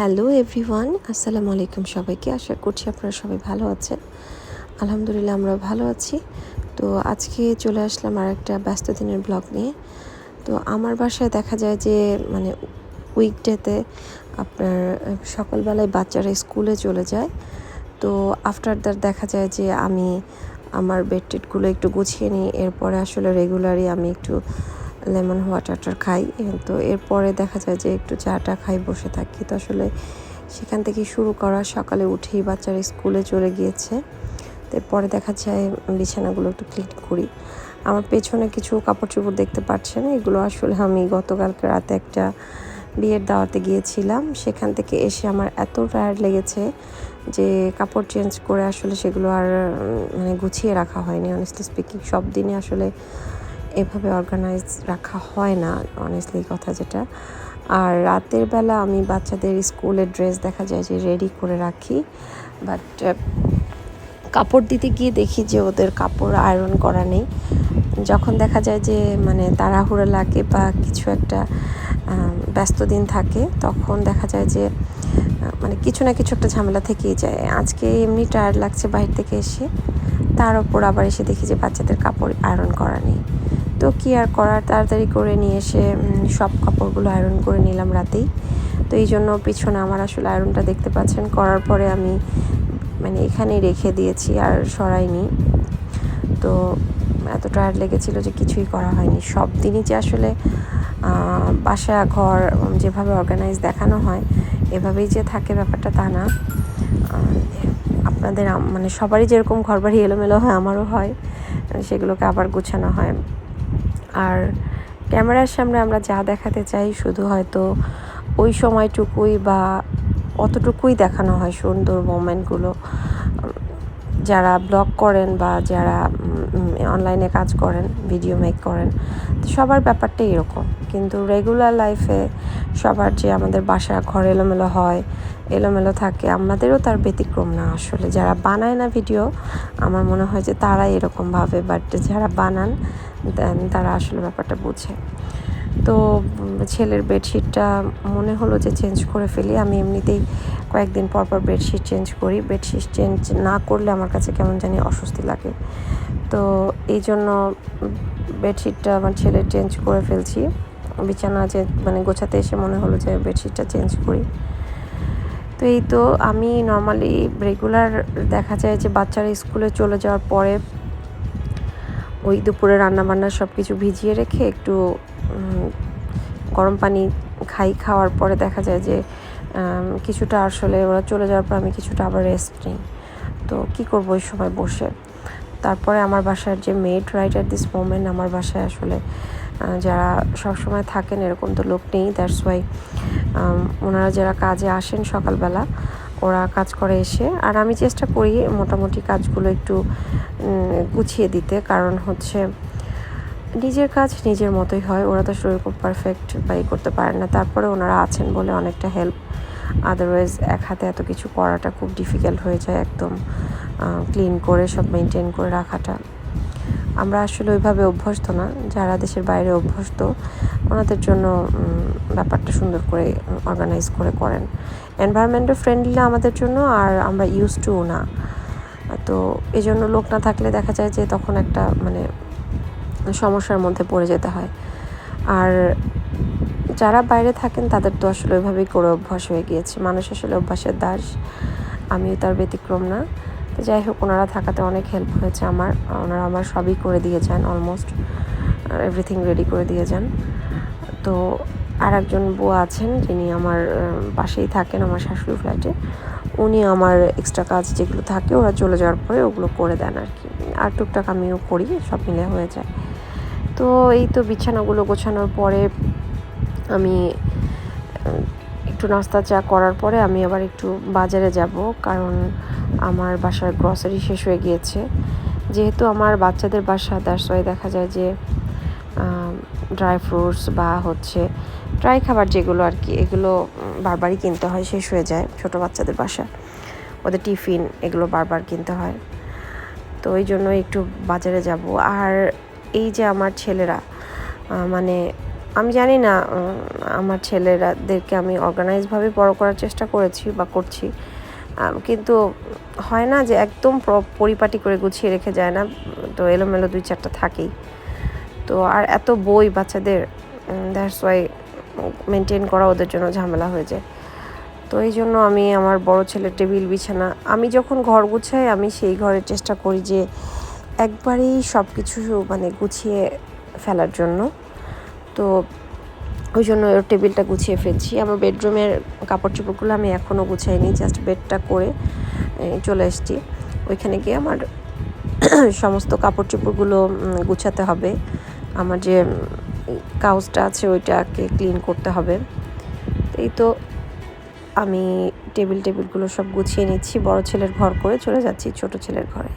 Hello everyone, আসসালামু আলাইকুম সবাইকে। আশা করছি আপনারা সবাই ভালো আছেন। আলহামদুলিল্লাহ আমরা ভালো আছি। তো আজকে চলে আসলাম আর একটা ব্যস্ত দিনের ব্লগ নিয়ে। তো আমার বাসায় দেখা যায় যে মানে উইকডেতে আপনার সকালবেলায় বাচ্চারা স্কুলে চলে যায়। তো আফটার দ্যাট দেখা যায় যে, আমি আমার বেডটিটগুলো একটু গুছিয়ে নিই। এরপরে আসলে রেগুলারই আমি একটু লেমন ওয়াটারটা খাই তো এরপরে দেখা যায় যে একটু চাটা খাই, বসে থাকি। তো আসলে সেখান থেকে শুরু করা, সকালে উঠেই বাচ্চারা স্কুলে চলে গিয়েছে। এরপরে দেখা যায় বিছানাগুলো একটু ক্লিন করি। আমার পেছনে কিছু কাপড় চোপড় দেখতে পাচ্ছেন, এগুলো আসলে আমি গতকালকে রাতে একটা বিয়ের দাওয়াতে গিয়েছিলাম। সেখান থেকে এসে আমার এত টায়ার্ড লেগেছে যে কাপড় চেঞ্জ করে আসলে সেগুলো আর মানে গুছিয়ে রাখা হয়নি অনেস্টলি স্পিকিং সব দিনে আসলে এভাবে অর্গানাইজ রাখা হয় না অনেস্টলি কথা যেটা। আর রাতের বেলা আমি বাচ্চাদের স্কুলের ড্রেস দেখা যায় যে রেডি করে রাখি বাট কাপড় দিতে গিয়ে দেখি যে ওদের কাপড় আয়রন করা নেই। যখন দেখা যায় যে মানে তাড়াহুড়ো লাগে বা কিছু একটা ব্যস্ত দিন থাকে, তখন দেখা যায় যে মানে কিছু না কিছু একটা ঝামেলা থেকেই যায়। আজকে এমনি টায়ার্ড লাগছে বাইরে থেকে এসে, তার ওপর আবার এসে দেখি যে বাচ্চাদের কাপড় আয়রন করা নেই। তো কি আর করার, তাড়াতাড়ি করে নিয়ে এসে সব কাপড়গুলো আয়রন করে নিলাম রাতেই। তো এই জন্য পিছনে আমার আসলে আয়রনটা দেখতে পাচ্ছেন, করার পরে আমি মানে এখানেই রেখে দিয়েছি আর সরাইনি। তো এত টায়ার্ড লেগেছিল যে কিছুই করা হয়নি। সব দিনই যে আসলে বাসা, ঘর যেভাবে অর্গানাইজ দেখানো হয়, এভাবেই যে থাকে ব্যাপারটা তা না। আপনাদের মানে সবারই যেরকম ঘর বাড়ি এলোমেলো হয়, আমারও হয়। সেগুলোকে আবার গুছানো হয়। আর ক্যামেরার সামনে আমরা যা দেখাতে চাই শুধু হয়তো ওই সময়টুকুই বা অতটুকুই দেখানো হয় সুন্দর মোমেন্টগুলো। যারা ব্লগ করেন বা যারা অনলাইনে কাজ করেন, ভিডিও মেক করেন, সবার ব্যাপারটাই এরকম। কিন্তু রেগুলার লাইফে সবার যে আমাদের বাসা ঘর এলোমেলো হয় এলোমেলো থাকে। আমাদেরও তার ব্যতিক্রম না আসলে। যারা বানায় না ভিডিও, আমার মনে হয় যে তারাই এরকম ভাবে বাট যারা বানান দেন তারা আসলে ব্যাপারটা বুঝে। তো ছেলের বেডশিটটা মনে হলো যে চেঞ্জ করে ফেলি। আমি এমনিতেই কয়েকদিন পর পর বেডশিট চেঞ্জ করি। বেডশিট চেঞ্জ না করলে আমার কাছে কেমন জানি অস্বস্তি লাগে। তো, এই জন্য বেডশিটটা আমার ছেলে চেঞ্জ করে ফেলছি। বিছানা যে মানে গোছাতে এসে মনে হলো যে বেডশিটটা চেঞ্জ করি। তো এই তো আমি নর্মালি রেগুলার দেখা যায় যে বাচ্চারা স্কুলে চলে যাওয়ার পরে ওই দুপুরে রান্নাবান্না সব কিছু ভিজিয়ে রেখে একটু গরম পানি খাই, খাওয়ার পরে দেখা যায় যে কিছুটা আসলে ওরা চলে যাওয়ার পর আমি কিছুটা আবার রেস্ট নিই। তো কি করব ওই সময় বসে? তারপরে আমার বাসার যে maid right at this moment আমার বাসায় আসলে যারা সবসময় থাকেন, এরকম তো লোক নেই দ্যাটস ওয়াই ওনারা যারা কাজে আসেন সকালবেলা, ওরা কাজ করে এসে, আর আমি চেষ্টা করি মোটামুটি কাজগুলো একটু গুছিয়ে দিতে, কারণ হচ্ছে নিজের কাজ নিজের মতোই হয়, ওরা তো সেরকম পারফেক্ট বাই করতে পারেন না, তারপরে ওনারা আছেন বলে অনেকটা হেল্প আদারওয়াইজ এক হাতে এত কিছু করাটা খুব ডিফিকাল্ট হয়ে যায় একদম ক্লিন করে, সব মেনটেন করে রাখাটা। আমরা আসলে ওইভাবে অভ্যস্ত না, যারা দেশের বাইরে অভ্যস্ত, ওনাদের জন্য ব্যাপারটা সুন্দর করে অর্গানাইজ করে করেন। এনভায়রনমেন্টও ফ্রেন্ডলি আমাদের জন্য আর আমরা ইউজ টু না। তো এই জন্য লোক না থাকলে দেখা যায় যে তখন একটা মানে সমস্যার মধ্যে পড়ে যেতে হয়। আর যারা বাইরে থাকেন, তাদের তো আসলে ওইভাবেই করে অভ্যাস হয়ে গিয়েছে। মানুষ আসলে অভ্যাসের দাস। আমিও তার ব্যতিক্রম না। তো যাই হোক, ওনারা থাকাতে অনেক হেল্প হয়েছে আমার। ওনারা আমার সবই করে দিয়ে যান অলমোস্ট এভরিথিং রেডি করে দিয়ে যান। তো আর একজন বুয়া আছেন, যিনি আমার পাশেই থাকেন, আমার শাশুড়ি ফ্ল্যাটে উনি আমার এক্সট্রা কাজ যেগুলো থাকে, ওরা চলে যাওয়ার পরে ওগুলো করে দেন আর কি। আর টুকটাক আমিও করি, সব মিলে হয়ে যায়। তো এই তো বিছানাগুলো গোছানোর পরে আমি নাস্তা চা করার পরে আমি আবার একটু বাজারে যাব, কারণ আমার বাসার গ্রসারি শেষ হয়ে গিয়েছে। যেহেতু আমার বাচ্চাদের বাসা ওয়াই দেখা যায় যে ড্রাই ফ্রুটস বা হচ্ছে ড্রাই খাবার যেগুলো আর কি, এগুলো বারবারই কিনতে হয়, শেষ হয়ে যায় ছোট বাচ্চাদের বাসা। ওদের টিফিন এগুলো বারবার কিনতে হয়। তো ওই জন্য একটু বাজারে যাব। আর এই যে আমার ছেলেরা মানে আমি জানি না আমার ছেলেরাদেরকে আমি অর্গানাইজভাবে বড় করার চেষ্টা করেছি বা করছি। কিন্তু হয় না যে একদম প্র- পরিপাটি করে গুছিয়ে রেখে যায় না, তো এলোমেলো দুই চারটা থাকেই। তো আর এত বই বাচ্চাদের দ্যাটস ওয়াই মেনটেন করা ওদের জন্য ঝামেলা হয়ে যায়। তো এই জন্য আমি আমার বড় ছেলের টেবিল, বিছানা, আমি যখন ঘর গুছাই, আমি সেই ঘরের চেষ্টা করি যে একবারেই সব কিছু মানে গুছিয়ে ফেলার জন্য। তো ওই জন্য টেবিলটা গুছিয়ে ফেলছি। আমার বেডরুমের কাপড় চোপড়গুলো আমি এখনও গুছাইনি জাস্ট বেডটা করে চলে এসেছি। ওইখানে গিয়ে আমার সমস্ত কাপড় চোপড়গুলো গুছাতে হবে। আমার যে কাউসটা আছে ওইটাকে ক্লিন করতে হবে। এই তো আমি টেবিল টেবিলগুলো সব গুছিয়ে নিচ্ছি, বড় ছেলের ঘর করে চলে যাচ্ছি ছোট ছেলের ঘরে।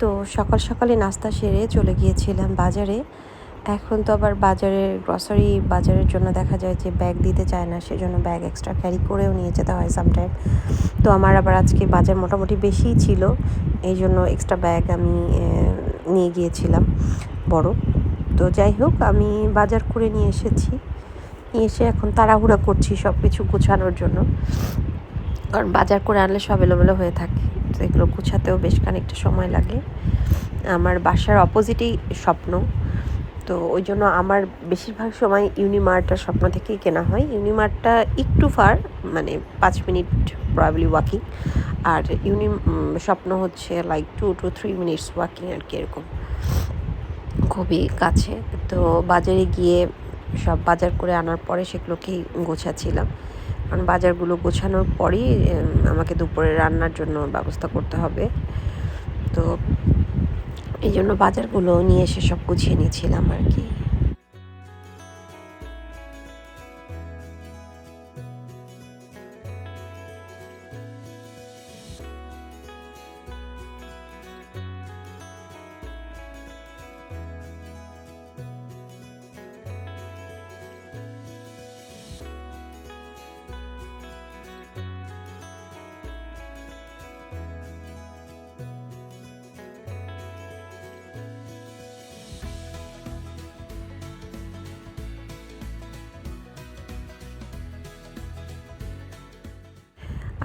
তো সকাল সকালে নাস্তা সেরে চলে গিয়েছিলাম বাজারে। এখন তো আবার বাজারের গ্রসারি বাজারের জন্য দেখা যায় যে ব্যাগ দিতে চায় না, সেজন্য ব্যাগ এক্সট্রা ক্যারি করেও নিয়ে যেতে হয় সামটাইম তো আমার আবার আজকে বাজার মোটামুটি বেশিই ছিল, এই জন্য এক্সট্রা ব্যাগ আমি নিয়ে গিয়েছিলাম বড়। তো যাই হোক, আমি বাজার করে নিয়ে এসেছি। নিয়ে এসে এখন তাড়াহুড়া করছি সব কিছু গোছানোর জন্য। কারণ বাজার করে আনলে সব এলোমেলো হয়ে থাকে। এগুলো গুছাতেও বেশ খানিকটা সময় লাগে। আমার বাসার অপোজিটেই স্বপ্ন। তো ওই জন্য আমার বেশিরভাগ সময় ইউনিমার্টটা স্বপ্ন থেকেই কেনা হয়। ইউনিমার্টটা একটু ফার মানে পাঁচ মিনিট প্রবলি ওয়াকিং আর ইউনি স্বপ্ন হচ্ছে like two to three minutes walking আর কি এরকম। খুবই কাছে। তো বাজারে গিয়ে সব বাজার করে আনার পরে সেগুলোকেই গোছাচ্ছিলাম। কারণ বাজারগুলো গোছানোর পরই আমাকে দুপুরে রান্নার জন্য ব্যবস্থা করতে হবে। তো এই জন্য বাজারগুলো নিয়ে এসে সব গুছিয়ে নিয়েছিলাম আর কি।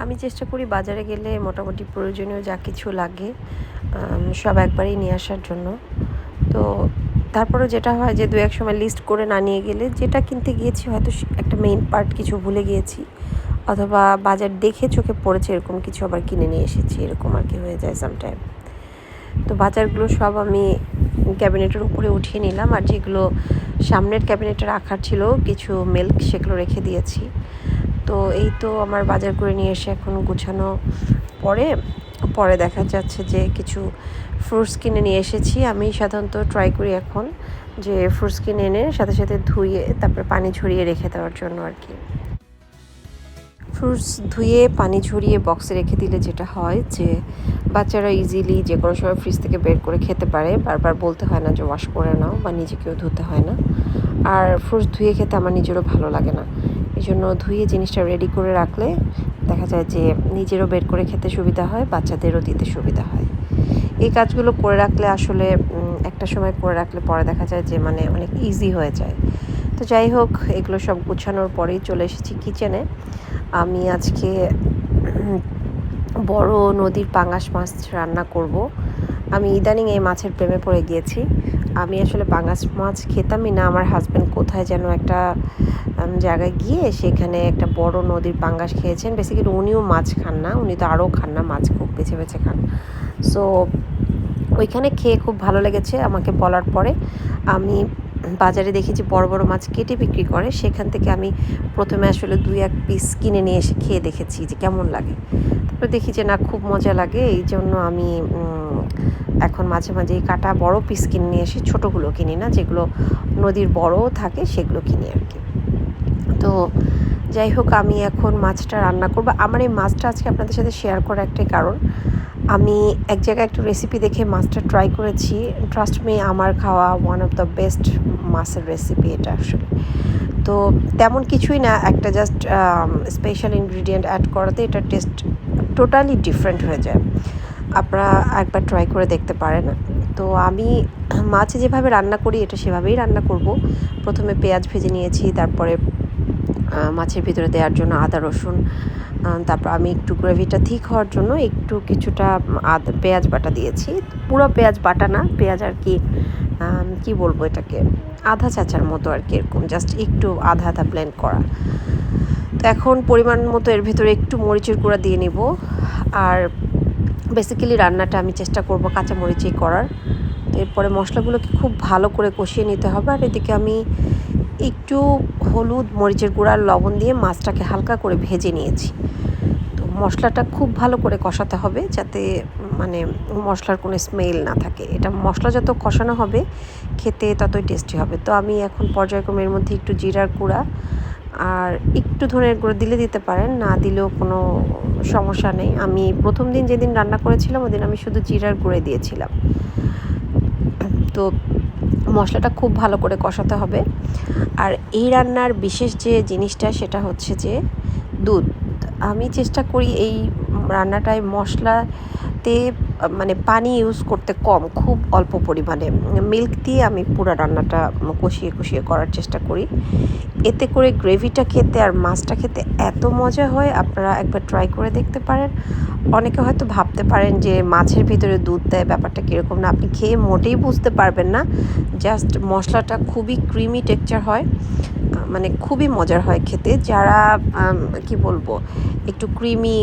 আমি চেষ্টা করি বাজারে গেলে মোটামুটি প্রয়োজনীয় যা কিছু লাগে সব একবারেই নিয়ে আসার জন্য। তো তারপরে যেটা হয় যে দু এক সময় লিস্ট করে না নিয়ে গেলে যেটা কিনতে গিয়েছি হয়তো একটা মেইন পার্ট কিছু ভুলে গিয়েছি, অথবা বাজার দেখে চোখে পড়েছে এরকম কিছু আবার কিনে নিয়ে এসেছি, এরকম আর কি হয়ে যায় সামটাইম তো বাজারগুলো সব আমি ক্যাবিনেটের উপরে উঠিয়ে নিলাম, আর যেগুলো সামনের ক্যাবিনেটে রাখার ছিল কিছু মিল্ক সেগুলো রেখে দিয়েছি। তো এই তো আমার বাজার করে নিয়ে এসে এখন গুছানো পরে পরে দেখা যাচ্ছে যে কিছু ফ্রুটস কিনে নিয়ে এসেছি। আমি সাধারণত ট্রাই করি এখন যে ফ্রুটস কিনে এনে সাথে সাথে ধুয়ে, তারপরে পানি ঝরিয়ে রেখে দেওয়ার জন্য আর কি। ফ্রুটস ধুয়ে, পানি ঝরিয়ে বক্সে রেখে দিলে যেটা হয় যে বাচ্চারা ইজিলি যে কোনো সময় ফ্রিজ থেকে বের করে খেতে পারে। বারবার বলতে হয় না যে ওয়াশ করে নাও বা নিজেকেও ধুতে হয় না। আর ফ্রুটস ধুয়ে খেতে আমার নিজেরও ভালো লাগে না। এই জন্য ধুয়ে জিনিসটা রেডি করে রাখলে দেখা যায় যে নিজেরও বের করে খেতে সুবিধা হয়, বাচ্চাদেরও দিতে সুবিধা হয়। এই কাজগুলো করে রাখলে আসলে একটা সময় করে রাখলে পরে দেখা যায় যে মানে অনেক ইজি হয়ে যায়। তো যাই হোক, এগুলো সব গুছানোর পরেই চলে এসেছি কিচেনে আমি আজকে, বড় নদীর পাঙ্গাস মাছ রান্না করব। আমি ইদানিং এই মাছের প্রেমে পড়ে গিয়েছি। আমি আসলে পাঙ্গাস মাছ খেতামই না। আমার হাজব্যান্ড কোথায় যেন একটা জায়গায় গিয়ে সেখানে একটা বড় নদীর পাঙ্গাস খেয়েছেন। বেসিক্যালি উনিও মাছ খান না, উনি তো আরও খান না, মাছ খুব বেছে বেছে খান। সো ওইখানে খেয়ে খুব ভালো লেগেছে আমাকে বলার পরে। আমি বাজারে দেখি যে বড় বড় মাছ কেটে বিক্রি করে। সেখান থেকে আমি প্রথমে আসলে দুই এক পিস কিনে নিয়ে এসে খেয়ে দেখেছি যে কেমন লাগে। তারপরে দেখি যে না, খুব মজা লাগে। এই জন্য আমি এখন মাঝে মাঝে এই কাটা বড় পিস কিনে নিয়ে এসে ছোটোগুলো কিনি না, যেগুলো নদীর বড়ও থাকে সেগুলো কিনি আর কি। তো যাই হোক, আমি এখন মাছটা রান্না করব। আমার এই মাছটা আজকে আপনাদের সাথে শেয়ার করার একটাই কারণ, আমি এক জায়গায় একটা রেসিপি দেখে মাছটা ট্রাই করেছি। ট্রাস্ট মি আমার খাওয়া ওয়ান অফ দ্য বেস্ট মাছের রেসিপি এটা আসলে। তো তেমন কিছুই না, একটা জাস্ট স্পেশাল ইনগ্রিডিয়েন্ট অ্যাড করাতে এটা টেস্ট টোটালি ডিফারেন্ট হয়ে যায়। আপনারা একবার ট্রাই করে দেখতে পারেন। তো আমি মাছ যেভাবে রান্না করি, এটা সেভাবেই রান্না করব। প্রথমে পেঁয়াজ ভেজে নিয়েছি, তারপরে মাছের ভিতরে দেওয়ার জন্য আদা, রসুন তারপর আমি একটু গ্রেভিটা ঠিক হওয়ার জন্য একটু কিছুটা আদা, পেঁয়াজ বাটা দিয়েছি। পুরো পেঁয়াজ বাটা না, পেঁয়াজ আর কি কি বলব এটাকে? আধা চাচার মতো আর কি এরকম জাস্ট একটু আধা আধা ব্লেন্ড করা। তো এখন পরিমাণ মতো এর ভিতরে একটু মরিচের গুঁড়া দিয়ে নিব। আর বেসিক্যালি রান্নাটা আমি চেষ্টা করব কাঁচা মরিচেই করার। তো এরপরে মশলাগুলোকে খুব ভালো করে কষিয়ে নিতে হবে আর এদিকে আমি একটু হলুদ, মরিচের গুঁড়া আর লবণ দিয়ে মাছটাকে হালকা করে ভেজে নিয়েছি। তো মশলাটা খুব ভালো করে কষাতে হবে যাতে মানে মশলার কোনো স্মেল না থাকে। এটা মশলা যত কষানো হবে, খেতে ততই টেস্টি হবে। তো আমি এখন পর্যায়ক্রমে এর মধ্যে একটু জিরার গুঁড়া আর একটু ধনের গুঁড়ো দিলে দিতে পারেন, না দিলেও কোনো সমস্যা নেই। আমি প্রথম দিন যেদিন রান্না করেছিলাম, ওদিন আমি শুধু জিরার গুঁড়ে দিয়েছিলাম। তো মশলাটা খুব ভালো করে কষাতে হবে। আর এই রান্নার বিশেষ যে জিনিসটা, সেটা হচ্ছে যে দুধ। আমি চেষ্টা করি এই রান্নাটায় মশলাতে মানে পানি ইউজ করতে কম, খুব অল্প পরিমাণে। মিল্ক দিয়ে আমি পুরো রান্নাটা কষিয়ে কষিয়ে করার চেষ্টা করি। এতে করে গ্রেভিটা খেতে আর মাছটা খেতে এত মজা হয়, আপনারা একবার ট্রাই করে দেখতে পারেন। অনেকে হয়তো ভাবতে পারেন যে মাছের ভিতরে দুধ দেয়, ব্যাপারটা কীরকম না। আপনি খেয়ে মোটেই বুঝতে পারবেন না। জাস্ট মশলাটা খুবই ক্রিমি টেক্সচার হয় মানে খুবই মজার হয় খেতে। যারা কি বলব, একটু ক্রিমি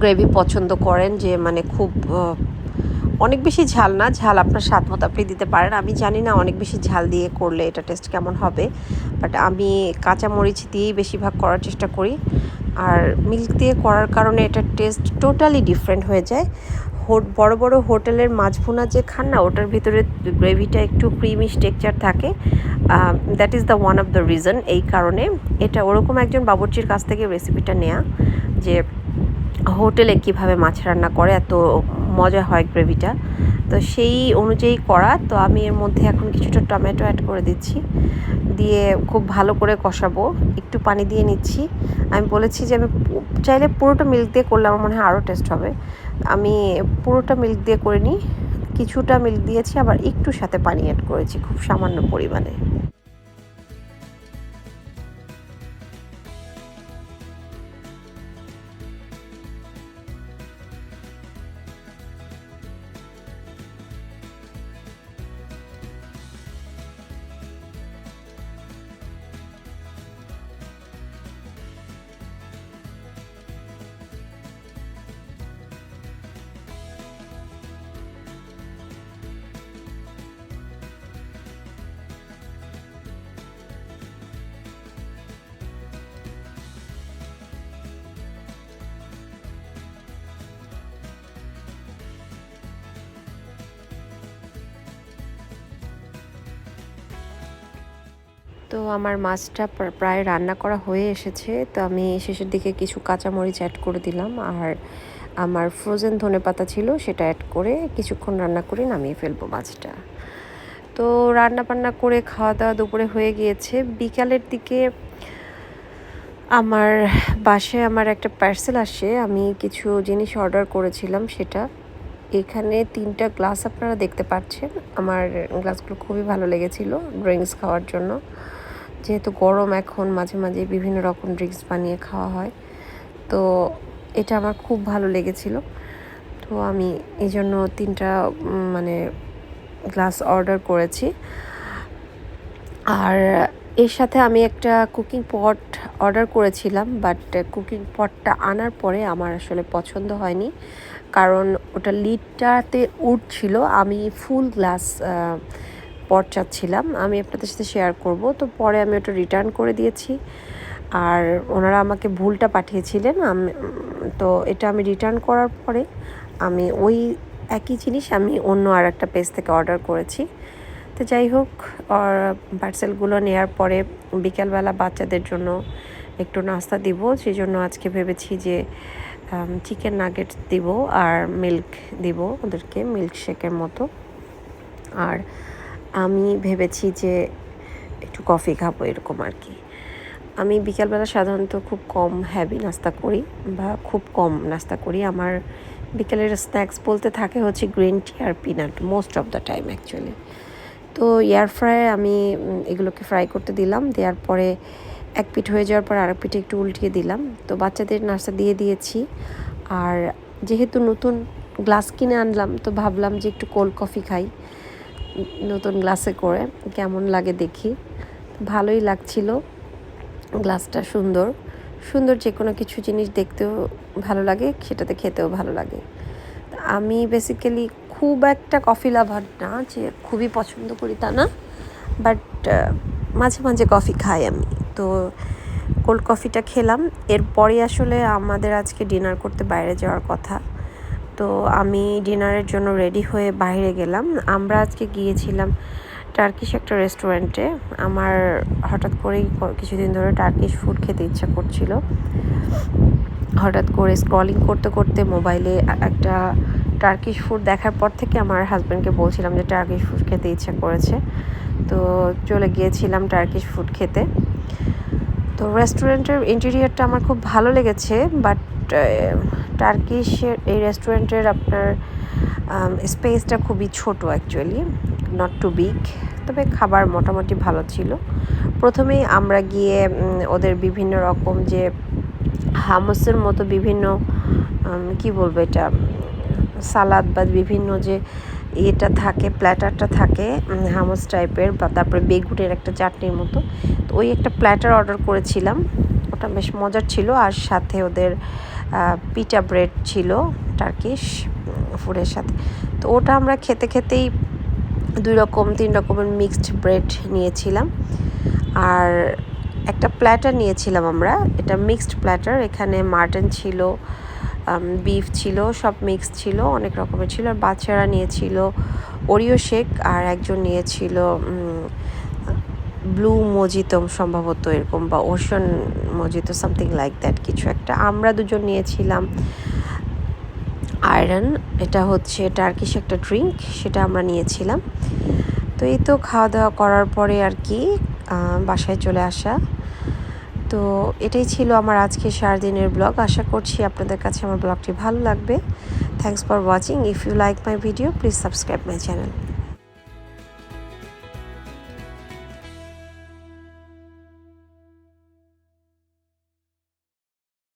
গ্রেভি পছন্দ করেন যে মানে খুব অনেক বেশি ঝাল না, ঝাল আপনার স্বাদ মতো আপনি দিতে পারেন। আমি জানি না অনেক বেশি ঝাল দিয়ে করলে এটা টেস্ট কেমন হবে বাট আমি কাঁচা মরিচ দিয়েই বেশিরভাগ করার চেষ্টা করি। আর মিল্ক দিয়ে করার কারণে এটার টেস্ট টোটালি ডিফারেন্ট হয়ে যায়। বড় বড় হোটেলের মাছ ভুনা যে খান না, ওটার ভিতরে গ্রেভিটা একটু ক্রিমি টেক্সচার থাকে। That is the one of the reason এই কারণে। এটা ওরকম একজন বাবুর্চির কাছ থেকে রেসিপিটা নেওয়া যে হোটেলে কীভাবে মাছ রান্না করে, এত মজা হয় গ্রেভিটা। তো সেই অনুযায়ী করা। তো আমি এর মধ্যে এখন কিছুটা টমেটো অ্যাড করে দিচ্ছি। দিয়ে খুব ভালো করে কষাবো। একটু পানি দিয়ে নিচ্ছি। আমি বলেছি যে আমি চাইলে পুরোটা মিল্ক দিয়ে করলে আমার মনে হয় আরও টেস্ট হবে। আমি পুরোটা মিল্ক দিয়ে করে নিই কিছুটা মিল্ক দিয়েছি, আবার একটু সাথে পানি অ্যাড করেছি খুব সামান্য পরিমাণে। তো আমার মাছটা প্র- প্রায় রান্না করা হয়ে এসেছে। তো আমি শেষের দিকে কিছু কাঁচামরিচ অ্যাড করে দিলাম। আর আমার ফ্রোজেন ধনে পাতা ছিল সেটা অ্যাড করে কিছুক্ষণ রান্না করে নামিয়ে ফেলব মাছটা। তো রান্না বান্না করে খাওয়া দাওয়া দুপুরে হয়ে গিয়েছে। বিকালের দিকে আমার বাসায় আমার একটা পার্সেল আসে। আমি কিছু জিনিস অর্ডার করেছিলাম সেটা। এখানে তিনটা গ্লাস আপনারা দেখতে পাচ্ছেন। আমার গ্লাসগুলো খুবই ভালো লেগেছিল ড্রিঙ্কস খাওয়ার জন্য। যেহেতু গরম এখন, মাঝে মাঝে বিভিন্ন রকম ড্রিঙ্কস বানিয়ে খাওয়া হয়, তো এটা আমার খুব ভালো লেগেছিল। তো আমি এই জন্য তিনটা মানে গ্লাস অর্ডার করেছি। আর এর সাথে আমি একটা কুকিং পট অর্ডার করেছিলাম বাট কুকিং পটটা আনার পরে আমার আসলে পছন্দ হয়নি। কারণ ওটা লিডটাতে উঠছিল, আমি ফুল গ্লাস পর চাচ্ছিলাম, আমি আপনাদের সাথে শেয়ার করব। তো পরে আমি ওটা রিটার্ন করে দিয়েছি। আর ওনারা আমাকে ভুলটা পাঠিয়েছিলেন, আমি, তো এটা আমি রিটার্ন করার পরে আমি ওই একই জিনিস আমি অন্য আর একটা পেজ থেকে অর্ডার করেছি। তো যাই হোক পার্সেলগুলো নেওয়ার পরে বিকেলবেলা বাচ্চাদের জন্য একটু নাস্তা দিব সেই জন্য আজকে ভেবেছি যে চিকেন নাগেট দিব আর মিল্ক দিব, ওদেরকে মিল্ক শেকের মতো। আর আমি ভেবেছি যে একটু কফি খাব এরকম আর কি। আমি বিকালবেলা সাধারণত খুব কম হ্যাভি নাস্তা করি বা খুব কম নাস্তা করি। আমার বিকেলের স্ন্যাক্স বলতে থাকে হচ্ছে green tea R peanut most of the time actually তো এয়ার ফ্রাই আমি এগুলোকে ফ্রাই করতে দিলাম, দেওয়ার পরে এক পিঠ হয়ে যাওয়ার পর আরেক পিঠে একটু উল্টিয়ে দিলাম। তো বাচ্চাদের নাস্তা দিয়ে দিয়েছি। আর যেহেতু নতুন গ্লাস কিনে আনলাম, তো ভাবলাম যে একটু কোল্ড কফি খাই। নতুন গ্লাসে করে, কেমন লাগে দেখি। ভালোই লাগছিল গ্লাসটা, সুন্দর। সুন্দর যে কোনো কিছু জিনিস দেখতেও ভালো লাগে, সেটাতে খেতেও ভালো লাগে। আমি বেসিক্যালি খুব একটা কফি লাভার না, যে খুবই পছন্দ করি তা না বাট মাঝে মাঝে কফি খাই আমি। তো কোল্ড কফিটা খেলাম। এরপরে আসলে আমাদের আজকে ডিনার করতে বাইরে যাওয়ার কথা। তো আমি ডিনারের জন্য রেডি হয়ে বাইরে গেলাম। আমরা আজকে গিয়েছিলাম টার্কিশ একটা রেস্টুরেন্টে। আমার হঠাৎ করেই কিছুদিন ধরে টার্কিশ ফুড খেতে ইচ্ছা করছিল। হঠাৎ করে স্ক্রলিং করতে করতে মোবাইলে একটা টার্কিশ ফুড দেখার পর থেকে আমার হাজব্যান্ডকে বলছিলাম যে টার্কিশ ফুড খেতে ইচ্ছা করেছে। তো চলে গিয়েছিলাম টার্কিশ ফুড খেতে। তো রেস্টুরেন্টের ইন্টেরিয়ারটা আমার খুব ভালো লেগেছে বাট টার্কিশের এই রেস্টুরেন্টের আপনার স্পেসটা খুবই ছোট অ্যাকচুয়ালি নট টু বিগ তবে খাবার মোটামুটি ভালো ছিল। প্রথমেই আমরা গিয়ে ওদের বিভিন্ন রকম যে হামসের মতো বিভিন্ন কি বলব এটা, সালাদ বা বিভিন্ন যে ইয়েটা থাকে, প্ল্যাটারটা থাকে হামস টাইপের বা তারপরে বেগুনের একটা চাটনির মতো। তো ওই একটা প্ল্যাটার অর্ডার করেছিলাম। ওটা বেশ মজার ছিল আর সাথে ওদের পিটা ব্রেড ছিল, টার্কিশ ফুডের সাথে। তো ওটা আমরা খেতে খেতেই দুই রকম, তিন রকমের মিক্সড ব্রেড নিয়েছিলাম। আর একটা প্ল্যাটার নিয়েছিলাম আমরা, এটা মিক্সড প্ল্যাটার। এখানে মাটন ছিল বিফ ছিল, সব মিক্স ছিল, অনেক রকমের ছিল। আর বাচ্চারা নিয়েছিল ওরিও শেক আর একজন নিয়েছিল ব্লু মজিতো সম্ভবত এরকম বা ocean mojito something like that কিছু একটা। আমরা দুজন নিয়েছিলাম আয়রন এটা হচ্ছে টার্কিশ একটা ড্রিঙ্ক সেটা আমরা নিয়েছিলাম। তো এই তো খাওয়া দাওয়া করার পরে আর কি বাসায় চলে আসা। তো এটাই ছিল আমার আজকে সারাদিনের ব্লগ আশা করছি আপনাদের কাছে আমার ব্লগটি ভালো লাগবে। Thanks for watching if you like my video please subscribe my channel